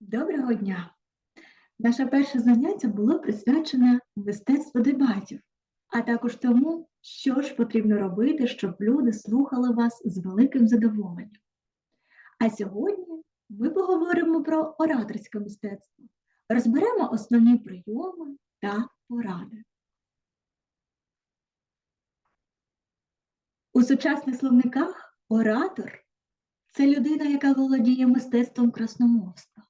Доброго дня! Наше перше заняття було присвячене мистецтву дебатів, а також тому, що ж потрібно робити, щоб люди слухали вас з великим задоволенням. А сьогодні ми поговоримо про ораторське мистецтво, розберемо основні прийоми та поради. У сучасних словниках оратор це людина, яка володіє мистецтвом красномовства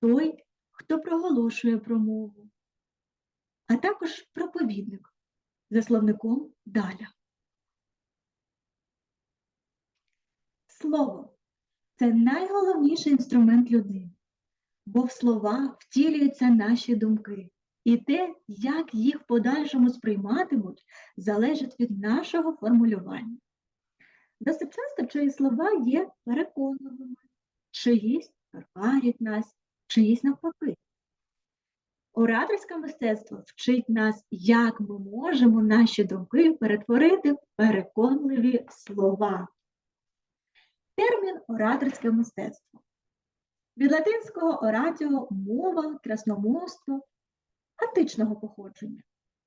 той, хто проголошує промову, а також проповідник за словником Даля. Слово це найголовніший інструмент людини, бо в слова втілюються наші думки, і те, як їх в подальшому сприйматимуть, залежить від нашого формулювання. Досить часто чиї слова є переконливими, чиїсь торкарять нас, чиїсь навпаки. Ораторське мистецтво вчить нас, як ми можемо наші думки перетворити в переконливі слова. Термін ораторське мистецтво. Від латинського оратіо мова, красномовство античного походження.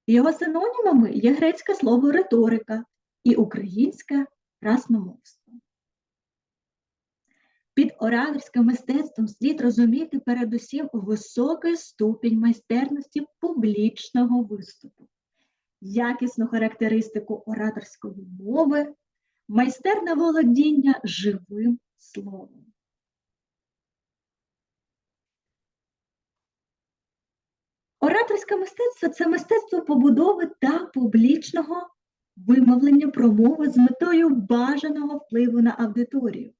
Його синонімами є грецьке слово риторика і українське красномовство. Під ораторським мистецтвом слід розуміти передусім високий ступінь майстерності публічного виступу, якісну характеристику ораторської мови, майстерне володіння живим словом. Ораторське мистецтво це мистецтво побудови та публічного вимовлення промови з метою бажаного впливу на аудиторію.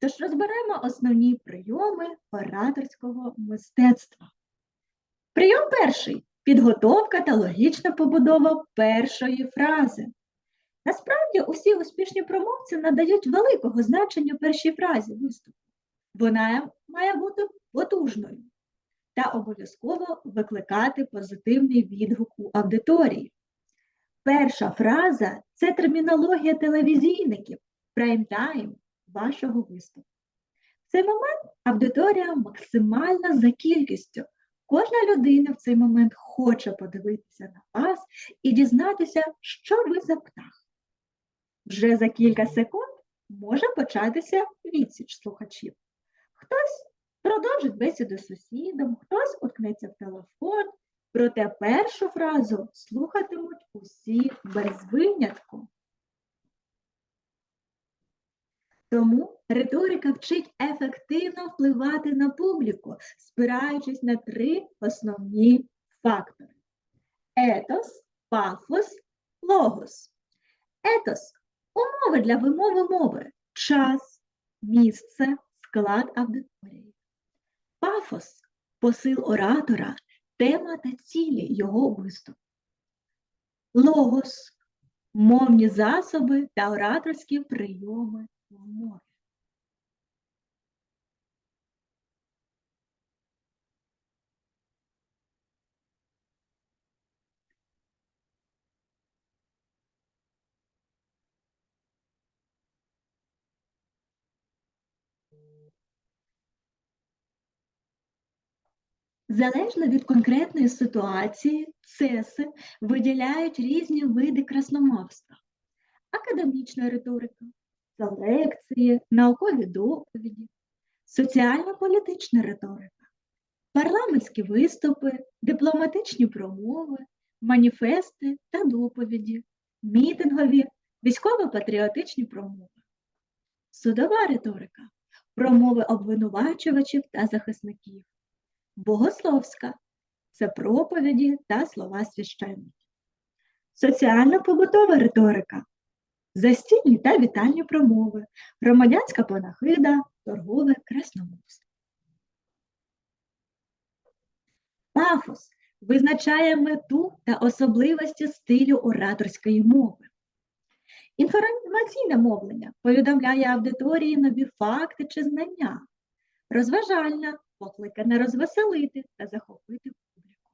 Тож розберемо основні прийоми ораторського мистецтва. Прийом перший підготовка та логічна побудова першої фрази. Насправді, усі успішні промовці надають великого значення першій фразі виступу. Вона має бути потужною та обов'язково викликати позитивний відгук у аудиторії. Перша фраза це термінологія телевізійників, прайм-тайм, вашого виступу. В цей момент аудиторія максимальна за кількістю. Кожна людина в цей момент хоче подивитися на вас і дізнатися, що ви за птах. Вже за кілька секунд може початися відсіч слухачів. Хтось продовжить бесіду з сусідом, хтось уткнеться в телефон, проте першу фразу слухатимуть усі без винятку. Тому риторика вчить ефективно впливати на публіку, спираючись на три основні фактори: етос, пафос, логос. Етос умови для вимови мови, час, місце, склад аудиторії. Пафос посил оратора, тема та цілі його виступу. Логос мовні засоби та ораторські прийоми в мові. Залежно від конкретної ситуації, цеси виділяють різні види красномовства. Академічна риторика, лекції, наукові доповіді, соціально-політична риторика, парламентські виступи, дипломатичні промови, маніфести та доповіді, мітингові, військово-патріотичні промови, судова риторика, промови обвинувачувачів та захисників, богословська. Це проповіді та слова священників, соціально-побутова риторика. Застільні та вітальні промови, громадянська панахида, торгове красномовство. Пафос. Визначає мету та особливості стилю ораторської мови. Інформаційне мовлення повідомляє аудиторії нові факти чи знання, розважальна покликане розвеселити та захопити публіку.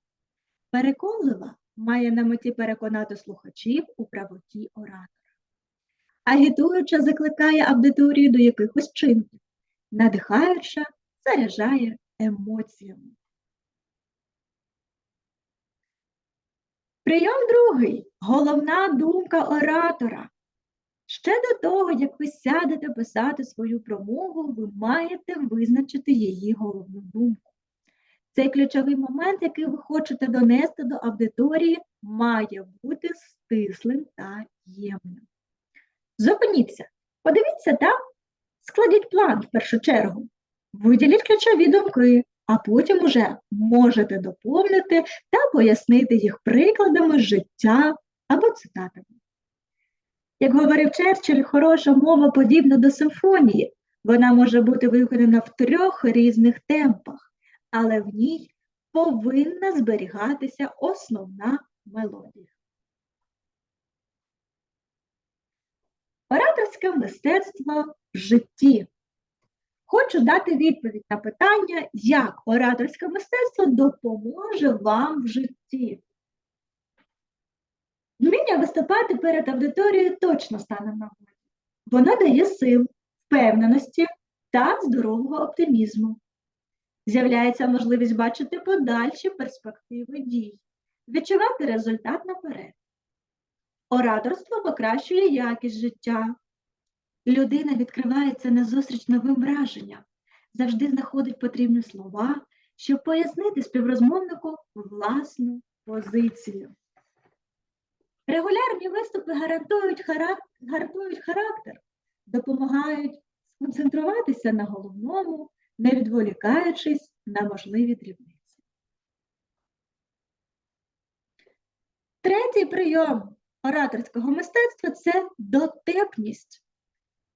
Переконлива має на меті переконати слухачів у правоті оратора агітуюча закликає аудиторію до якихось чинків, надихаюча заряджає емоціями. Прийом другий головна думка оратора. Ще до того, як ви сядете писати свою промову, ви маєте визначити її головну думку. Цей ключовий момент, який ви хочете донести до аудиторії, має бути стислим та ємним. Зупиніться, подивіться та складіть план в першу чергу. Виділіть ключові думки, а потім уже можете доповнити та пояснити їх прикладами життя або цитатами. Як говорив Черчилль, хороша мова подібна до симфонії. Вона може бути виконана в трьох різних темпах, але в ній повинна зберігатися основна мелодія. Ораторське мистецтво в житті. Хочу дати відповідь на питання, як ораторське мистецтво допоможе вам в житті. Вміння виступати перед аудиторією точно стане нагоді. Воно дає сил, впевненості та здорового оптимізму. З'являється можливість бачити подальші перспективи дій, відчувати результат наперед. Ораторство покращує якість життя. Людина відкривається назустріч новим враженням, завжди знаходить потрібні слова, щоб пояснити співрозмовнику власну позицію. Регулярні виступи гарантують, харак... гарантують характер, допомагають сконцентруватися на головному, не відволікаючись на можливі дрібниці. Третій прийом ораторського мистецтва це дотепність.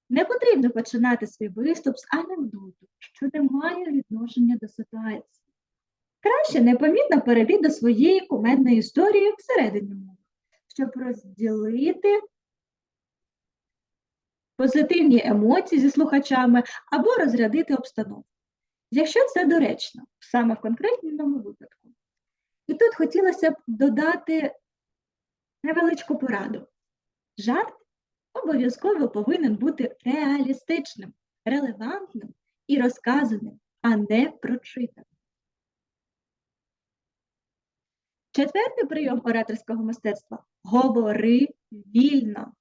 Не потрібно починати свій виступ з анекдоту, що не має відношення до ситуації. Краще непомітно перейти до своєї кумедної історії всередині мови, щоб розділити позитивні емоції зі слухачами або розрядити обстановку, якщо це доречно, саме в конкретному випадку. І тут хотілося б додати невеличку пораду. Жарт обов'язково повинен бути реалістичним, релевантним і розказаним, а не прочитаним. Четвертий прийом ораторського мистецтва говори вільно.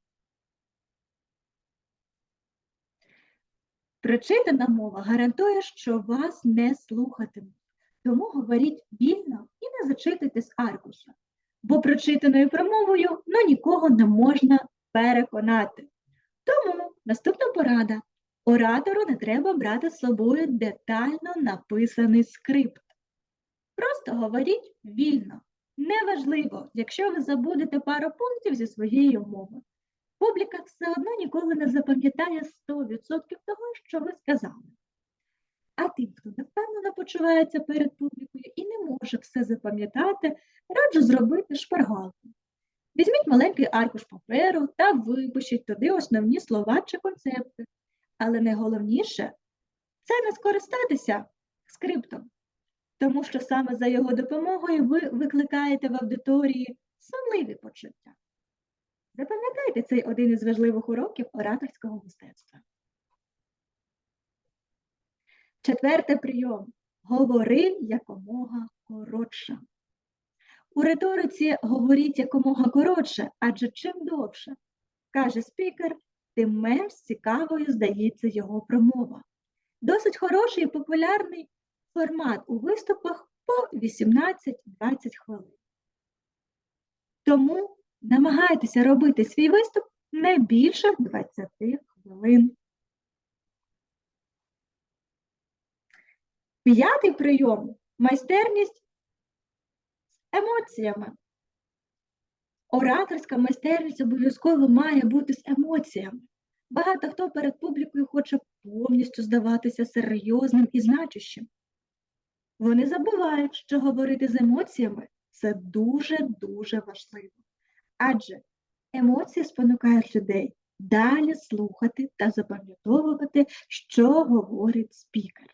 Прочитана мова гарантує, що вас не слухатимуть. Тому говоріть вільно і не зачитуйте з аркуша, бо прочитаною промовою ну, нікого не можна переконати. Тому наступна порада. Оратору не треба брати з собою детально написаний скрипт. Просто говоріть вільно. Неважливо, якщо ви забудете пару пунктів зі своєї мови. Публіка все одно ніколи не запам'ятає 100% того, що ви сказали. А тим, хто невпевнено почувається перед публікою і не може все запам'ятати, раджу зробити шпаргалку. Візьміть маленький аркуш паперу та випишіть туди основні слова чи концепти. Але найголовніше це не скористатися скриптом, тому що саме за його допомогою ви викликаєте в аудиторії сонливі почуття. Запам'ятайте цей один із важливих уроків ораторського мистецтва. Четвертий прийом. Говори якомога коротше. У риториці говоріть якомога коротше, адже чим довше, каже спікер, тим менш цікавою здається його промова. Досить хороший і популярний формат у виступах по 18-20 хвилин. Тому намагайтеся робити свій виступ не більше 20 хвилин. П'ятий прийом майстерність з емоціями. Ораторська майстерність обов'язково має бути з емоціями. Багато хто перед публікою хоче повністю здаватися серйозним і значущим. Вони забувають, що говорити з емоціями це дуже-дуже важливо. Адже емоції спонукають людей далі слухати та запам'ятовувати, що говорить спікер.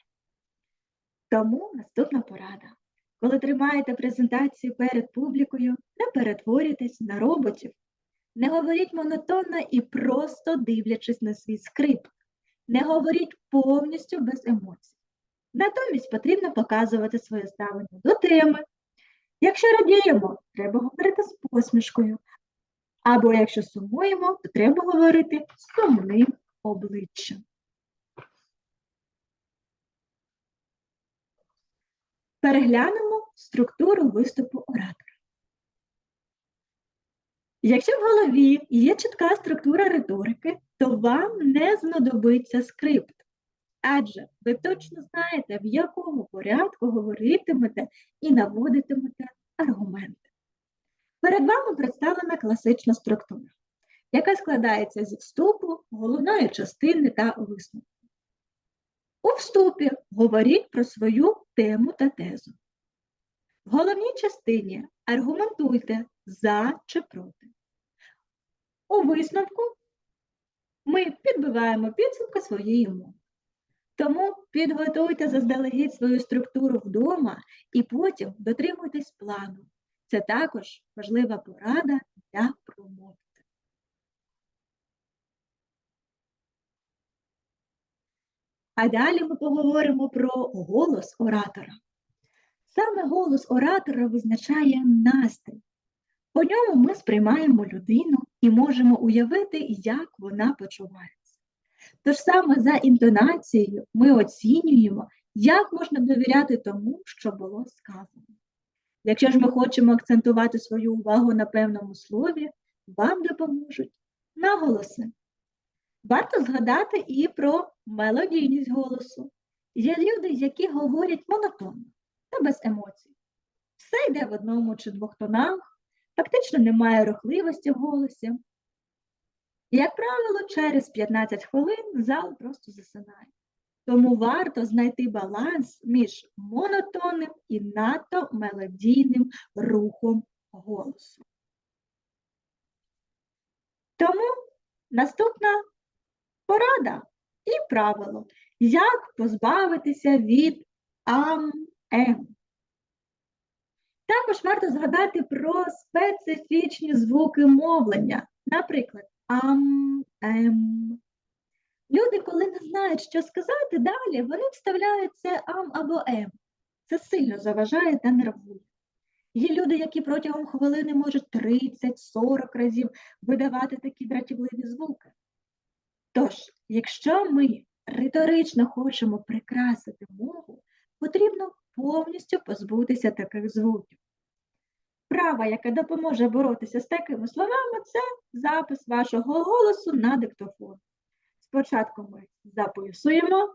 Тому наступна порада. Коли тримаєте презентацію перед публікою, не перетворюйтесь на роботів. Не говоріть монотонно і просто дивлячись на свій скрип. Не говоріть повністю без емоцій. Натомість потрібно показувати своє ставлення до теми. Якщо радіємо, треба говорити з посмішкою. Або якщо сумуємо, то треба говорити з сумним обличчям. Переглянемо структуру виступу оратора. Якщо в голові є чітка структура риторики, то вам не знадобиться скрипт. Адже ви точно знаєте, в якому порядку говоритимете і наводитимете аргументи. Перед вами представлена класична структура, яка складається зі вступу, головної частини та висновку. У вступі говоріть про свою тему та тезу. В головній частині аргументуйте за чи проти. У висновку ми підбиваємо підсумки своєї мови. Тому підготуйте заздалегідь свою структуру вдома і потім дотримуйтесь плану. Це також важлива порада для промови. А далі ми поговоримо про голос оратора. Саме голос оратора визначає настрій. По ньому ми сприймаємо людину і можемо уявити, як вона почувається. Тож саме за інтонацією ми оцінюємо, як можна довіряти тому, що було сказано. Якщо ж ми хочемо акцентувати свою увагу на певному слові, вам допоможуть наголоси. Варто згадати і про мелодійність голосу. Є люди, які говорять монотонно та без емоцій. Все йде в одному чи двох тонах, фактично немає рухливості в голосі. Як правило, через 15 хвилин зал просто засинає. Тому варто знайти баланс між монотонним і надто мелодійним рухом голосу. Тому наступна порада і правило, як позбавитися від ам-ем. Також варто згадати про специфічні звуки мовлення, наприклад, ам-ем. Люди, коли не знають, що сказати далі, вони вставляють це ам або ем. Це сильно заважає та нервує. Є люди, які протягом хвилини можуть 30-40 разів видавати такі дратівливі звуки. Тож, якщо ми риторично хочемо прикрасити мову, потрібно повністю позбутися таких звуків. Права, яка допоможе боротися з такими словами, це запис вашого голосу на диктофон. Спочатку ми записуємо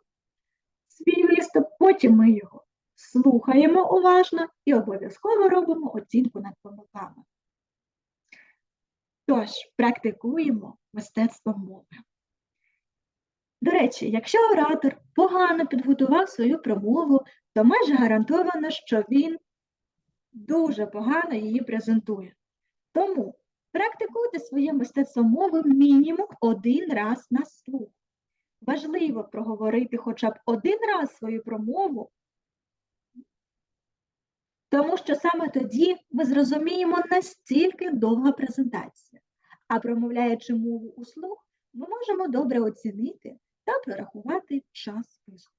свій виступ, потім ми його слухаємо уважно і обов'язково робимо оцінку над помилками. Тож, практикуємо мистецтво мови. До речі, якщо оратор погано підготував свою промову, то майже гарантовано, що він дуже погано її презентує. Тому практикуйте своє мистецтво мови мінімум один раз на слух. Важливо проговорити хоча б один раз свою промову, тому що саме тоді ми зрозуміємо настільки довга презентація, а промовляючи мову у слух, ми можемо добре оцінити та прорахувати час виступу.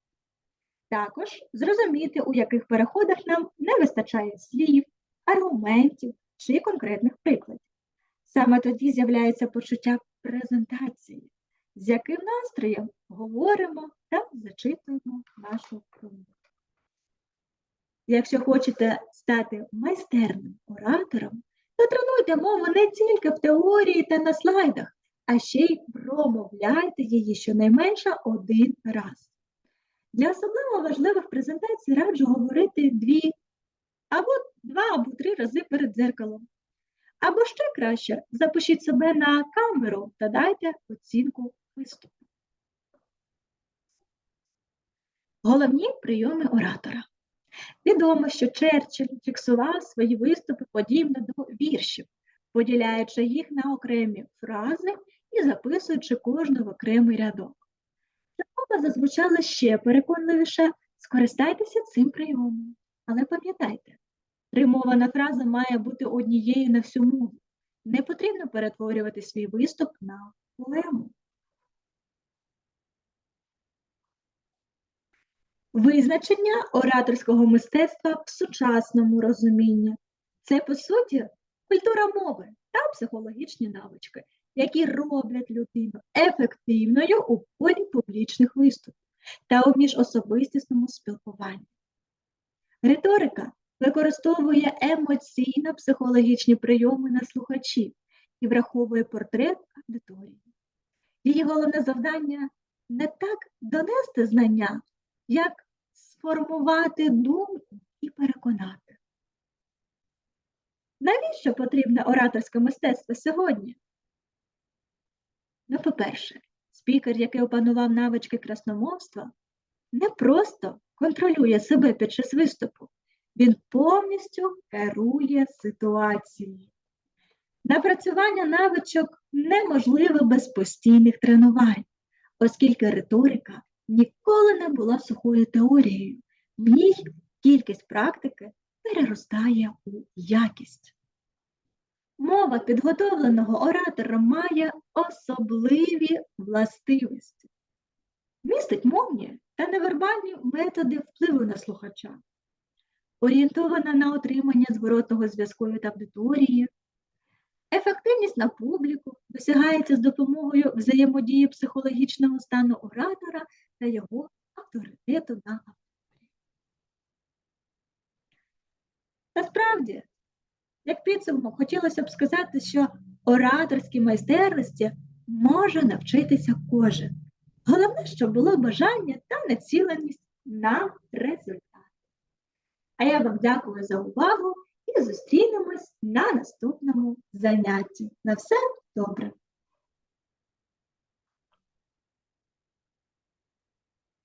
Також зрозуміти, у яких переходах нам не вистачає слів, аргументів чи конкретних прикладів. Саме тоді з'являється почуття презентації, з яким настроєм говоримо та зачитуємо нашу промову. Якщо хочете стати майстерним оратором, то тренуйте мову не тільки в теорії та на слайдах, а ще й промовляйте її щонайменше один раз. Для особливо важливих презентацій раджу говорити дві або два або три рази перед дзеркалом. Або ще краще, запишіть себе на камеру та дайте оцінку виступу. Головні прийоми оратора. Відомо, що Черчилль фіксував свої виступи подібно до віршів, поділяючи їх на окремі фрази і записуючи кожну в окремий рядок. Мова зазвучала ще переконливіше, скористайтеся цим прийомом. Але пам'ятайте, римована фраза має бути однією на всю мову. Не потрібно перетворювати свій виступ на полему. Визначення ораторського мистецтва в сучасному розумінні це, по суті, культура мови та психологічні навички, які роблять людину ефективною у полі публічних виступів та у міжособистісному спілкуванні. Риторика використовує емоційно-психологічні прийоми на слухачів і враховує портрет аудиторії. Її головне завдання не так донести знання, як сформувати думку і переконати. Навіщо потрібне ораторське мистецтво сьогодні? Ну, по-перше, спікер, який опанував навички красномовства, не просто контролює себе під час виступу, він повністю керує ситуацією. Напрацювання навичок неможливе без постійних тренувань, оскільки риторика ніколи не була сухою теорією. В ній кількість практики переростає у якість. Мова підготовленого оратора має особливі властивості. Містить мовні та невербальні методи впливу на слухача, орієнтована на отримання зворотного зв'язку від аудиторії, ефективність на публіку досягається з допомогою взаємодії психологічного стану оратора та його авторитету на аудиторії. Насправді, як підсумку, хотілося б сказати, що ораторській майстерності може навчитися кожен. Головне, щоб було бажання та націленість на результат. А я вам дякую за увагу і зустрінемось на наступному занятті. На все добре!